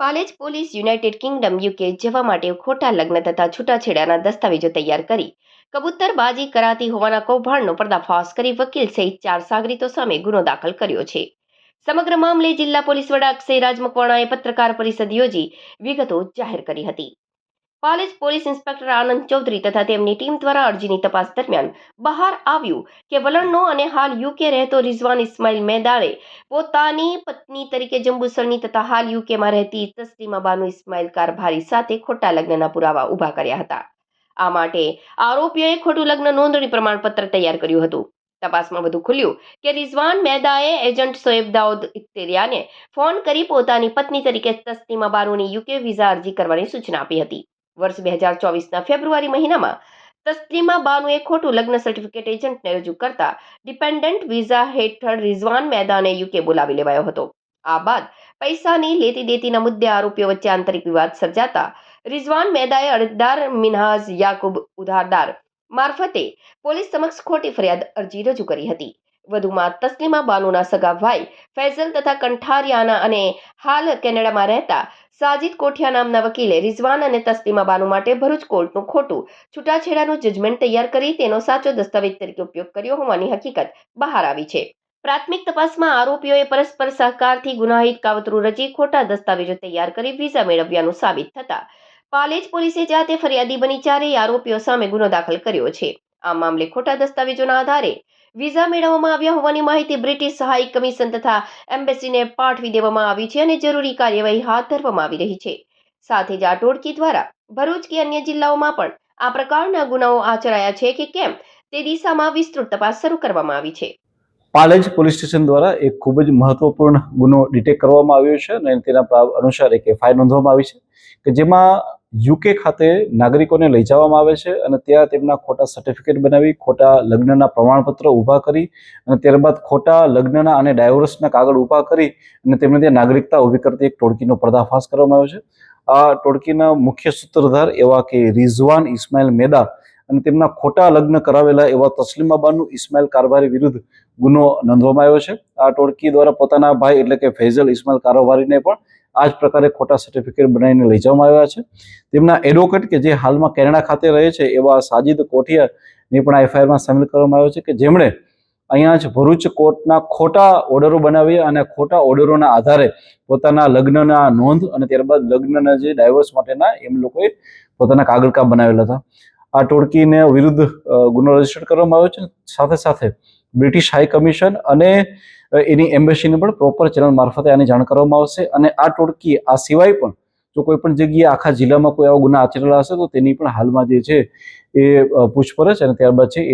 Palej police United Kingdom UK જવા માટે ખોટા લગ્ન તથા છૂટાછેડાના દસ્તાવેજો તૈયાર કરી કબૂતરબાજી કરાતી હોવાના કૌભાંડનો પર્દાફાશ કરી વકીલ સહિત ચાર સાગરીતો સામે ગુનો દાખલ કર્યો છે. સમગ્ર મામલે જિલ્લા પોલીસ વડા અક્ષય રાજ મકવાણાએ પત્રકાર પરિષદ યોજી વિગતો જાહેર કરી હતી. પાલેજ પોલીસ ઇન્સ્પેક્ટર આનંદ ચૌધરી તથા તેમની ટીમ દ્વારા અરજીની તપાસ દરમિયાન બહાર આવ્યું કે વલણનો અને હાલ યુકે રહેતો રિઝવાન ઇસ્માઇલ મેદાળે પોતાની પત્ની તરીકે જંબુસરની તથા હાલ યુકેમાં રહેતી તસ્લીમા બાનુ ઇસ્માઇલ કારભારી સાથે ખોટા લગ્નના પુરાવા ઊભા કર્યા હતા. આ માટે આરોપીઓએ ખોટું લગ્ન નોંધણી પ્રમાણપત્ર તૈયાર કર્યું હતું. તપાસમાં વધુ ખુલ્યું કે રિઝવાન મેદાએ એજન્ટ સોએબ દાઉદ ઇક્તેરિયાને ફોન કરી પોતાની પત્ની તરીકે તસ્લીમા બાનુની યુકે વિઝા અરજી કરવાની સૂચના આપી હતી. વર્ષ બે હજાર ચોવીસના ફેબ્રુઆરી મહિનામાં તસ્લીમા બાનુએ ખોટું લગ્ન સર્ટિફિકેટ એજન્ટને રજૂ કરતા ડિપેન્ડન્ટ વિઝા હેઠળ રિઝવાન મેદાને યુકે બોલાવી લેવાયો હતો. આ બાદ પૈસાની લેતી દેતીના મુદ્દે આરોપીઓ વચ્ચે આંતરિક વિવાદ સર્જાતા રિઝવાન મેદાએ અરજદાર મિનહાઝ યાકુબ ઉધારદાર મારફતે પોલીસ સમક્ષ ખોટી ફરિયાદ અરજી રજૂ કરી હતી. વધુમાં તસ્લીમા બાનુના સગા ભાઈ ફૈઝલ તથા કંઠારિયાના અને હાલ કેનેડામાં રહેતા સાજિદ કોઠિયા નામના વકીલે રિઝવાન અને તસ્લીમા બાનુ માટે ભરૂચ કોર્ટનું ખોટું છૂટાછેડાનું જજમેન્ટ તૈયાર કરી તેનો સાચો દસ્તાવેજ તરીકે ઉપયોગ કર્યો હોવાની હકીકત બહાર આવી છે. પ્રાથમિક તપાસમાં આરોપીઓએ પરસ્પર સહકારથી ગુનાહિત કાવતરું રચી ખોટા દસ્તાવેજો તૈયાર કરી વિઝા મેળવ્યાનું સાબિત થતા. પાલેજ પોલીસે જાતે ફરિયાદી બની ચારેય આરોપીઓ સામે ગુનો દાખલ કર્યો છે. આ મામલે ખોટા દસ્તાવેજોના આધારે વિઝા મેળવવામાં આવ્યા હોવાની માહિતી બ્રિટિશ સહાયક કમિશન તથા એમ્બેસીને પાઠવી દેવામાં આવી છે અને જરૂરી કાર્યવાહી હાથ ધરવામાં આવી રહી છે. સાથે જ આ ટોળકી દ્વારા ભરૂચ કે અન્ય જિલ્લાઓમાં પણ આ પ્રકારના ગુનાઓ આચરાયા છે કે કેમ તે દિશામાં વિસ્તૃત તપાસ શરૂ કરવામાં આવી છે. પાલેજ પોલીસ સ્ટેશન દ્વારા એક ખૂબ જ મહત્વપૂર્ણ ગુનો ડિટેક્ટ કરવામાં આવ્યો છે અને તેના અનુસાર એક એફઆઈઆર નોંધવામાં આવી છે કે જેમાં યુકે ખાતે નાગરિકોને લઈ જવામાં આવે છે અને ત્યાં તેમના ખોટા સર્ટિફિકેટ બનાવી, ખોટા લગ્નના પ્રમાણપત્ર ઊભા કરી અને ત્યારબાદ ખોટા લગ્નના અને ડાયવોર્સના કાગળ ઊભા કરી અને તેમને ત્યાં નાગરિકતા ઊભી કરતી એક ટોળકીનો પર્દાફાશ કરવામાં આવ્યો છે. આ ટોળકીના મુખ્ય સૂત્રધાર એવા કે રિઝવાન ઇસ્માઇલ મેદા અને તેમના ખોટા લગ્ન કરાવેલા એવા તસ્લીમાબાનું ઇસ્માઇલ કારભારી વિરુદ્ધ ગુનો નોંધવામાં આવ્યો છે. આ ટોળકી દ્વારા પોતાના ભાઈ એટલે કે ફૈઝલ ઇસ્માઇલ કારોબારીને પણ આ જ પ્રકારે ખોટા સર્ટિફિકેટ બનાવીને લઈ જવામાં આવ્યા છે. તેમના એડવોકેટ કે જે હાલમાં કેનેડા ખાતે રહે છે, એવા સાજિદ કોઠિયાને પણ આ એફઆઈઆરમાં સામેલ કરવામાં આવ્યો છે કે જેમણે અહીંયા જ ભરૂચ કોર્ટના ખોટા ઓર્ડરો બનાવી અને ખોટા ઓર્ડરોના આધારે પોતાના લગ્નના નોંધ અને ત્યારબાદ લગ્નના જે ડાયવર્સ માટેના એમ લોકોએ પોતાના કાગળકા બનાવેલા હતા. આ ટોળકીને વિરુદ્ધ ગુનો રજિસ્ટર કરવામાં આવ્યો છે. સાથે સાથે બ્રિટિશ હાઈ કમિશન અને એની એમ્બેસીને પણ પ્રોપર ચેનલ મારફતે આની જાણ કરવામાં આવશે અને આ ટોળકી, આ સિવાય પણ જો કોઈ પણ જગ્યાએ આખા જિલ્લામાં કોઈ એવા ગુના આચરેલા હશે તો તેની પણ હાલમાં જે છે એ પૂછપરછ અને ત્યારબાદ છે એની